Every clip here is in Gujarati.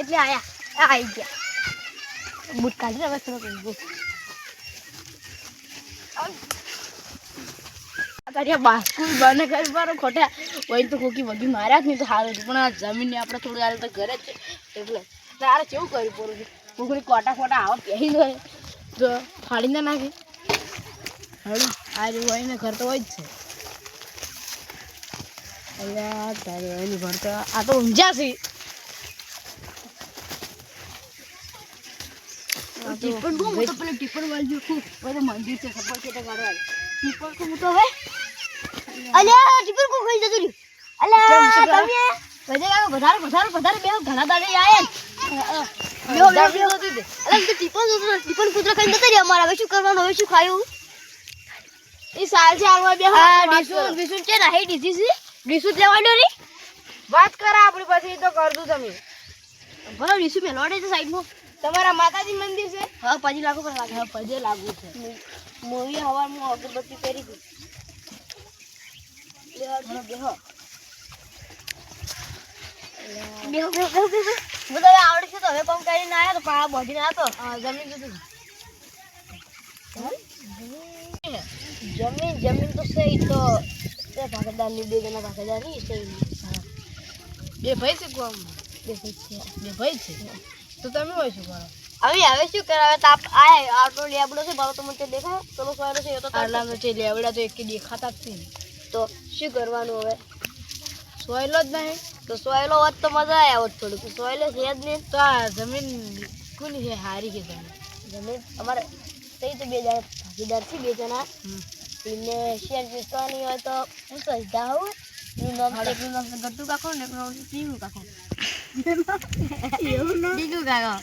એટલે આયા આવી ગયા. બૂટ કાઢી હવે થોડો દઉં તારી બાસ્કુલ બને કરી મારો ખોટા. હોય તો કોકી વગી માર્યા જ નહીં તો સારું પણ આ જમીનને આપણે થોડું હાલ તો ઘરે જ છે. એટલે તારે કેવું કર્યું પૂરું છે? કોકડી કોટા ખોટા આવા પહેરી દે તો ફાડી ના નાખે. હળું, આ જેવું હોય ને, ઘર તો હોય જ છે. અલ્યા તારે એની ઘર તો આ તો ઊંઝા છે. ટીપણ બહુ મોટો પેલો ટીપણ વાળ્યું ખૂબ બધું મંદિર છે ખબર છે તો ગાડો ટીપણ તો મોટો હવે. અલ્યા ટીપણ કો ખાઈ જતું રહ્યું. અલ્યા તમે બધે કાકો વધારે વધારે વધારે બે ઘણા દાડે આયા. અલ્યા તો ટીપણ ટીપર કૂતરો ખાઈને જતા રહ્યા અમારે. હવે શું કરવાનું? હવે શું ખાયું? એ સાલ છે હાલવા બે હા ડીસુ ડીસુ છે ને? હે ડીસી છે? ડીસુ લેવાડો રી વાત કરા આપણી પાસે તો કર દઉં તમે. ભલો ડીસુ મેલવાડે છે સાઈડમાં. તમારા માતાજી મંદિર છે? હા પજે લાગુ પર લાગે હા પજે લાગુ છે. મૂવી હવામાં અગરબત્તી કરી હતી. બેહો બેહો બેહો બેહો હું તો આવડે છે તો હવે કોમ કરીને આવ્યા તો બોધીને આવ્યો તો. હા જમીન જતું જમીન જમીન તો સહી તો. તે ભાગીદારની બે જણા ભાગીદારની સહી બે ભાઈ છે કોમ? બે ભાઈ છે. બે ભાઈ છે? તો તમે હોય શું કરો? હવે હવે શું કરાવે તો આપ આયા આટલો લેબડો છે મારો તો મને દેખાય. પેલો સોયલો છે તો આટલા તો છે લેબડા તો એક દેખાતા જ નથી તો શું કરવાનું હવે? સોયલો જ નહીં. તો સોયલો હોત તો મજા આવે હોત થોડુંક. સોયલો છે જ નહીં તો આ જમીન કોની છે? હારી છે જમીન? જમીન અમારે સહી તો બે જણા ભાગીદાર છે બે જણા. એને શેર વેચવાની હોય તો હું તો આવું એનું નામ એકનું નામ છે ગટ્ટુ કાકો ને એકનું નામ છે ટીનુ કાકો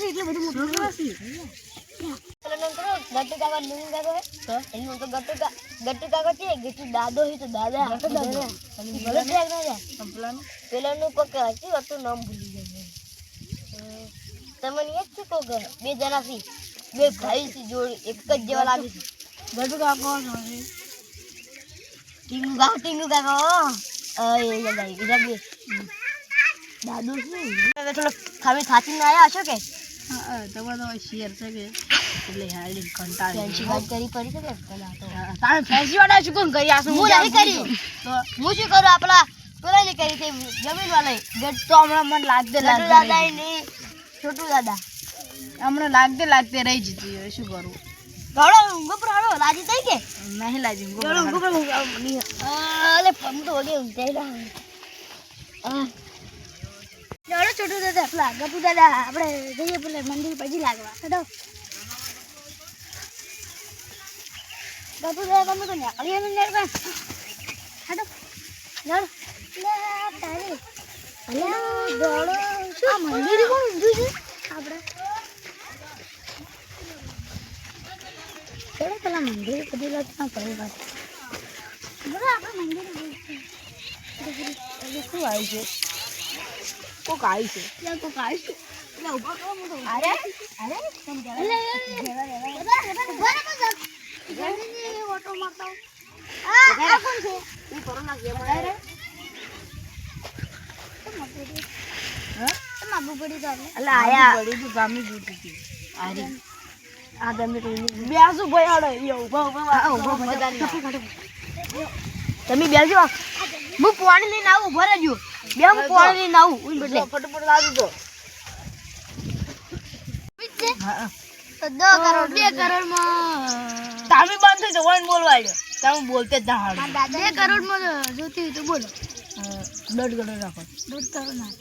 છે એટલે છે તો એનું છે દાદો છે તો દાદા ગટ્ટુ દાદો. ભલે ભલે ના જાય કંપલાનું પેલાનું કોક નામ ભૂલી જાય. તમને યાદ છે કોક બે જણા છે બે ભાઈ સી જોડી એક જ જેવા લાગે છે ગટુ કાકો ટીંગુ કાકો ટીંગુ કાકો દાદુ હવે થોડો તમે થાચીને આવ્યા હશો કે તમારે તો શેર છે કે એટલે હાલી કંટાળી ફેન્સી વાત કરી કરી શકે પેલા તો તારે ફેન્સી વાળા શું કોણ કરી આશું હું નથી કરી તો હું શું કરું આપણા પેલા ને કરી તે જમીન વાળા ગટ તો હમણાં મને લાગતે લાગતે દાદા ને છોટુ દાદા. હમણાં લાગતે લાગતે રહી જતી શું કરું ઘણો ઊંઘો પર હાલો લાજી થઈ કે? નહીં લાજી ઊંઘો પર ઊંઘ આવ અલે ફમ તો ઓડી ઊંઘ જાય આ. જોડો છોટુ દાદા પેલા ગપુ દાદા આપણે જઈએ પેલે મંદિર પછી લાગવા. હેડો. ગપુ દાદા તમે તો નીકળીએ ને નીકળવા હેડો. જોડો લે તારી. અલે જોડો શું મંદિર કોણ ઊંધું છે? આપણે. ચલો પેલા મંદિર બધી લટમાં કરી વાત. બરાબર આપણે મંદિર શું આવી છે? કોક આવી છે. ત્યાં એટલે કરો અરે ઓટો મારતા આ આ કોણ છે? અરે પડી. તો એટલે આયા. પડી તું ગામી જૂતી હતી આરી. આ તમે તો ભાઈ આડો એ ઊભા ઊભા ઊભો મજા નહીં આવે. તમે બેસજો. હું પાણી લઈને આવું ઊભો રહેજો બે હું પાણી લઈને આવું ઉઈ બદલે. ફટાફટ લાવી દો તો દો કરોડ બે કરોડમાં તમે બંધ થઈ જવાનું બોલવા લ્યો. તમે બોલતે જ ના હાડો બે કરોડમાં જોતી હોય તો બોલો. દોઢ કરોડ રાખો. દોઢ કરોડ ના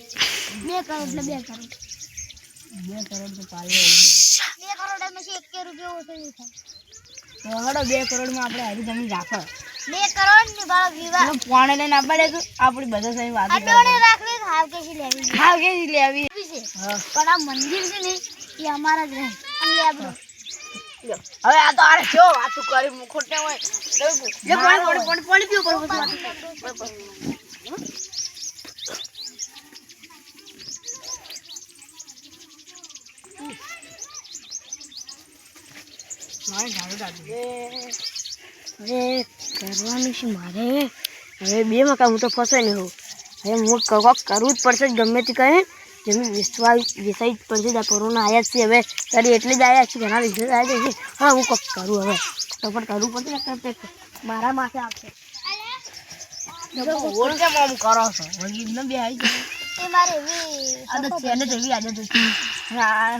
બે કરોડ એટલે બે કરોડ. બે કરોડ તો પાલો એમ છે એક રૂપિયા ઓછો નહીં થાય હડો બે કરોડમાં આપણે હારી જમીન રાખો. બે કરોડની ભાવ વિવાહ પોણે લઈને આપવા આપણી બધા સહી વાત અડોને રાખવી તો હાવ કેસી લેવી? હા કે લેવી. પણ આ મંદિર છે ને એ અમારા જ રહે. અને લેબડો હવે આ તો આરે જો વાતું કરી મુખોટ ને હોય. લે પાણી પાણી પાણી પીવું પડે મારે ઝાડુ. હવે કરવાનું છે મારે? હવે બે મકા હું તો ફસે નહીં હોઉં. હવે હું કંઈક કરવું જ પડશે ગમે તે કહે. જેમ વિશ્વાસ વિસાઈ જ પડશે આ કોરોના આવ્યા જ છે હવે તારી એટલે જ આવ્યા છે ઘણા જ આવ્યા છે. હા હું કંઈક કરું હવે. તો પણ કરવું પડશે ને. મારા માથે આવશે. કરો છો? ન બે આવી જાય એ મારે એવી આ તો છે ને તેવી આદત હા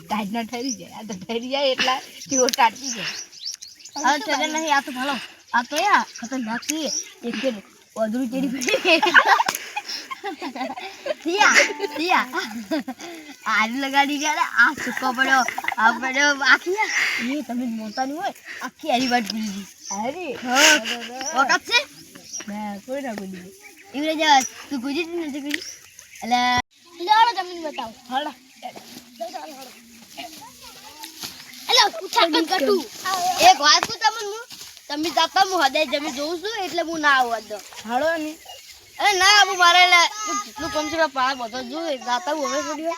ટાઈટ ના ઠરી જાય આ તો ઠરી જાય એટલા તેઓ ટાટી જાય હા ઠરે નહીં આ તો ભાલો. આ તો યા ખતરનાક છે. એક કે અધૂરી તેરી પડી તિયા તિયા આજ લગાડી ગયા આ સુકો પડ્યો આ પડ્યો આખી એ તમે મોટા નહીં હોય આખી હરી વાત ગઈ. વખત છે? કોઈ ના એવી રીતે તું ગુજી નથી ગુજી એટલે લેવાડો જમીન બતાવો કટુ એક વાત કહું તમને હું તમે જાતા હું હદે જમી જોઉં છું એટલે હું ના આવું દો હળો ને અરે ના આવું મારે જેટલું કમ છે પાળા બધો જોઉં જાતા હું હવે છોડ્યો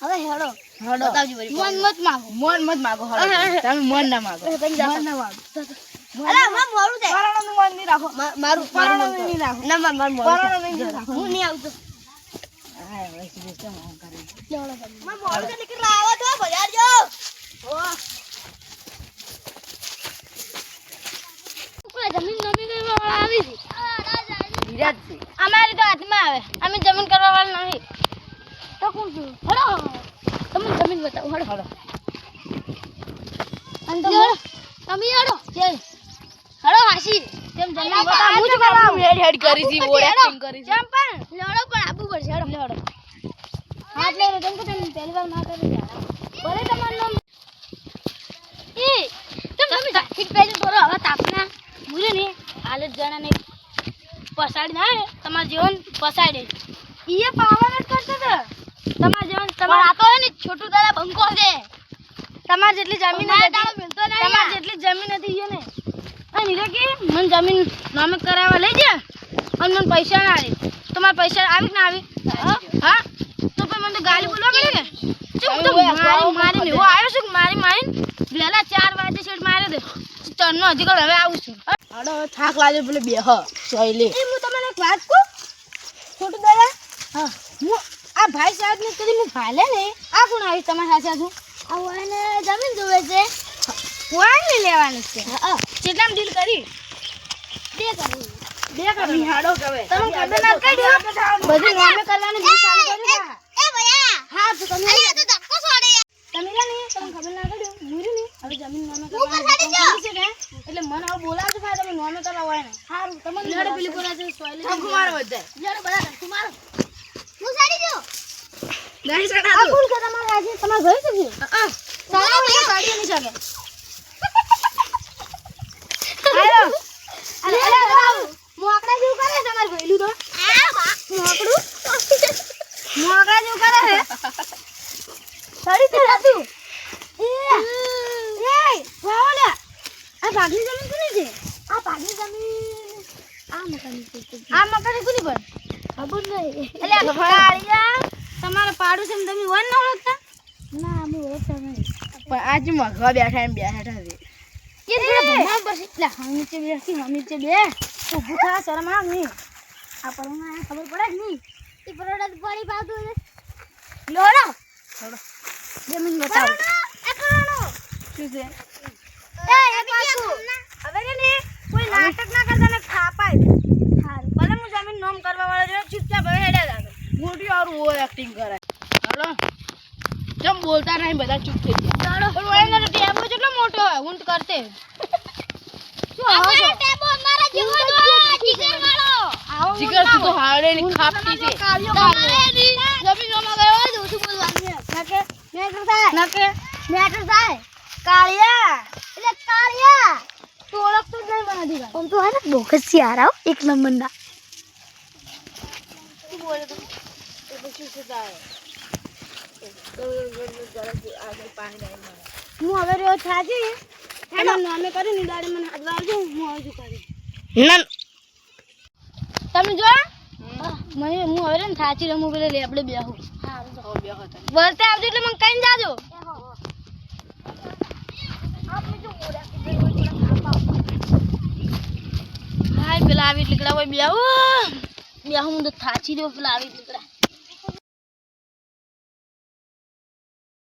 હવે હેડો બતાવજો મન મત માગો મન મત માગો હળો તમે મન ના માગો મન ના માગો અરે માં મોડું થાય પરાણાનું મન રાખો. મારું મારું મન નહીં રાખો. ના માર માર મોડું નહીં રાખો. હું નહીં આવતો. વૈસે હું કરી? જમીન. માં મોડું છે નીકળી આવો તો બજાર જો કોઈ જમીન નમી કરવા વાળા આવી છે? ધીરજ છે. અમારી તો હાથમાં આવે. અમે જમીન કરવા વાળા નહીં. તો કોણ છું? હળો તમે જમીન બતાવો હળો હળો. અને તમે? તમે હળો. ચલ હડો હાસી તેમ હું હેડ હેડ કરી છે ઓર એક્ટિંગ કરી છે. જેમ પણ લડો પણ આપવું પડશે હડો. લડો. હાથ લઈ લો કેમ તમે પહેલી વાર ના કરી ભલે તમારું નામ એ તમે ઠીક પહેલી બોલો હવે તાપના મુરે ને હાલ જ જણા ને પસાડી ના આવે, જીવન પસાડે ઈએ પાવર જ કરતો તો. તમાર જીવન તમાર આ તો હે ને છોટું દાદા બંકો છે. તમાર જેટલી જમીન તમાર જેટલી જમીન હતી ને. આ નીરે કે મને જમીન નામે કરાવવા લઈ જા અને મને પૈસા ના આવે તમારે પૈસા આવી ના આવી? હા? તો પણ મને તો ગાલી બોલવા પડે કે હું તો મારી મારી એવો આવ્યો છું મારી મારી વહેલા ચાર વાગે છેડ માર્યો દે તરનો હજી હવે આવું છું. હાડો થાક લાગે પેલે બે હ સોયલે એ હું તમને એક વાત કહું? છોટું દાદા હા. હું આ ભાઈ સાહેબ ને કદી હું ભાલે ને. આ કોણ આવી તમારી સાથે? છું આ જમીન જોવે છે. કોણ લેવાની છે? હા. કેટલામ ડીલ કરી? બે કરી. બે કરી હાડો કવે તમે ખબર ના કરી બધું નામે કરવાનું ડીલ ચાલુ કર્યું એ ભયા. હા તો તમે અરે તો ધક્કો છોડે. તમે રે નહીં તમે ખબર ના કર્યું મૂર્યું નહીં. હવે જમીન નામે કરવાનું. છે. ને એટલે મને હવે બોલાવજો ભાઈ તમે નામે કરવા હોય ને. સારું તમે લડે પેલી બોલાવજો સોયલે શંકુ કુમાર વધે લડો બધા કુમાર. હું સાડી જો નહીં આ ફૂલ કે તમારા આજે? તમારા ઘરે છે નહીં? તો છે સડી તે રાતું તમારે પાડું છે? તમે વન ન ઓળખતા? ના અમે ઓળખતા નહીં. પણ આજ મઘવા બેઠા એમ બેઠા છે. એ! થોડા ભણવા પડશે એટલે નીચે બેસી હા નીચે બે ઊભું થા શરમ આવ નહીં. આ પરોણા ખબર પડે નહીં? એ પરોડા તો પડી પાતું છે લોડો થોડો બે મિનિટ બતાવો. એ પરોણો. શું છે? એ એ પાછું. હવે છે ને કોઈ નાટક ના કરતા ને ખાપાય સારું ભલે હું જમીન નોમ કરવા વાળો જો ચૂપચાપ હવે હેડે લાગે મોટી ઓર ઓવર એક્ટિંગ કરે. હલો કેમ બોલતા નહીં બધા ચૂપ થઈ ગયા ચાલો પણ એનો ટેબો કેટલો મોટો હોય ઊંટ કરતે શું આવો છો ટેબો અમારા જેવો જીગર વાળો આવો જીગર તું તો હાડે ની ખાપતી છે તમારે જમીન જમા ગયો હોય તો ઓછું બોલવાનું નકે મેટર થાય નકે મેટર થાય કાળિયા એટલે કાળિયા તું ઓળખતો જ નહીં મને દીવા આમ તો હે ને બોકસ યાર આવ એક નંબર ના શું બોલે તું એ પછી શું થાય આગળ પાણી ડાળી મારે હું હવે રોજ થાકી હેડો નામે કરી ની દાડે મને અજવાળ જો હું આવજો કરી? ના. તમે જો મને હું હવે ને થાચી રમું પેલે લે આપણે બેહો. હા આવજો. એટલે મને કઈ જાજો. પેલા આવી લીકડા હોય બેહો. બેહો હું તો થાચી રહ્યો પેલા આવી લીકડા.